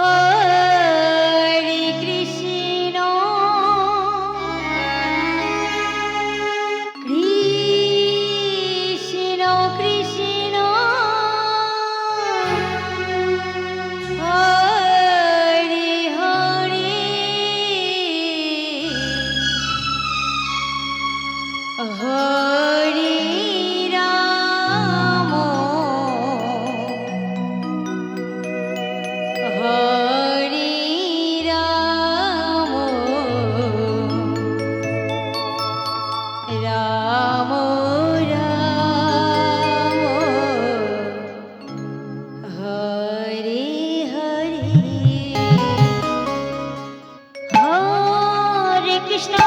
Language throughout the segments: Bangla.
Oh. কৃষ্ণ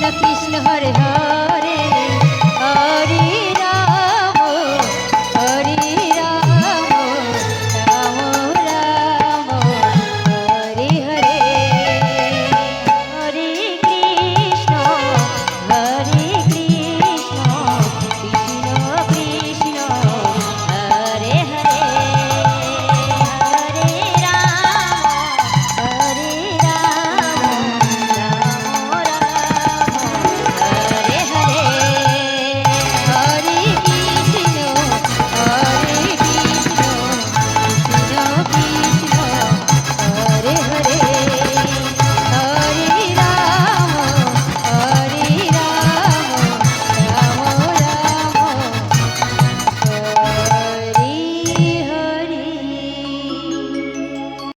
কৃষ্ণ হরে হরে